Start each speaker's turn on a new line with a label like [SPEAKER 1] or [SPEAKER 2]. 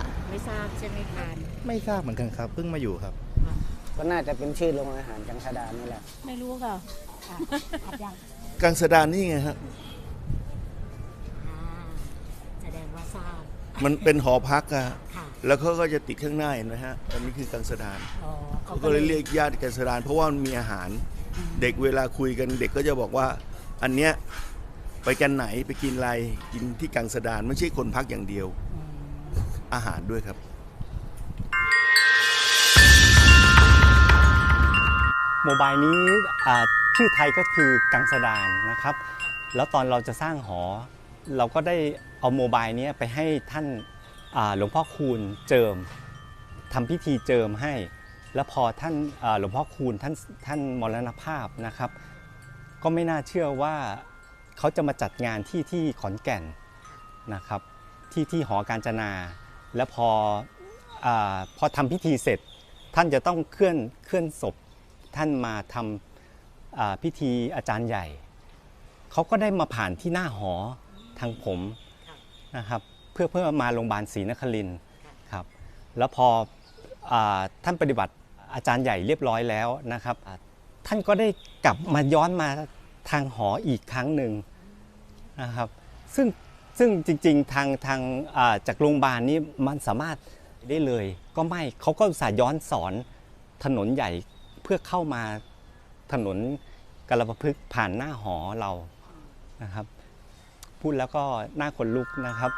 [SPEAKER 1] ค่ะ
[SPEAKER 2] ไม่ทราบใช่ไหมคะ
[SPEAKER 3] ไม่ทราบเหมือนกันครับเพิ่งมาอยู่ครับ
[SPEAKER 4] ก็น่าจะเป็นชื่อโรงอาหารจังสดานนี่แหละ
[SPEAKER 2] ไม่รู้ค่ะค่ะขับยัง
[SPEAKER 5] กังสดานนี่ไงฮะ
[SPEAKER 2] อ่าแสดงว่าทราบ
[SPEAKER 5] มันเป็นหอพักอะ
[SPEAKER 2] ค่ะ
[SPEAKER 5] แล้วเขาก็จะติดข้างหน้าเห็นไหมฮะอันนี้คือกังสดาน
[SPEAKER 2] อ๋อ
[SPEAKER 5] เขาก็เลยเรียกญาติกังสดาน เพราะว่ามันมีอาหาร เด็กเวลาคุยกันเด็กก็จะบอกว่า อันเนี้ยไปกันไหนไปกินอะไรกินที่กังสดานไม่ใช่คนพักอย่างเดียว อาหารด้วยครับ
[SPEAKER 6] โมบายนี้ชื่อไทยก็คือกังสดานนะครับ แล้วตอนเราจะสร้างหอ เราก็ได้เอาโมบายนี้ไปให้ท่านหลวงพ่อคูณเจิมทำพิธีเจิมให้ แล้วพอท่านหลวงพ่อคูณท่านท่านมรณภาพนะครับ ก็ไม่น่าเชื่อว่าเขาจะมาจัดงานที่ที่ขอนแก่นนะครับ ที่ที่หอการจนา แล้วพออพอทำพิธีเสร็จ ท่านจะต้องเคลื่อนเคลื่อนศพท่านมาทำพิธีอาจารย์ใหญ่ เขาก็ได้มาผ่านที่หน้าหอทางผมนะครับเพื่อเพื่อมาโรงพยาบาลศรีนครินครับแล้วพออท่านปฏิบัติอาจารย์ใหญ่เรียบร้อยแล้วนะครับ ท่านก็ได้กลับมาย้อนมาทางหออีกครั้งหนึ่งนะครับ ซึ่ง ซึ่งจริงๆทางทางาจากโรงพยาบาลนี่มันสามารถได้เลย ก็ไม่เขาก็สายย้อนสอนถนนใหญ่เพื่อเข้ามาถนนกรประพฤกษ์ผ่านหน้าหอเรานะครับ พูดแล้วก็หน้าขนลุกนะครับ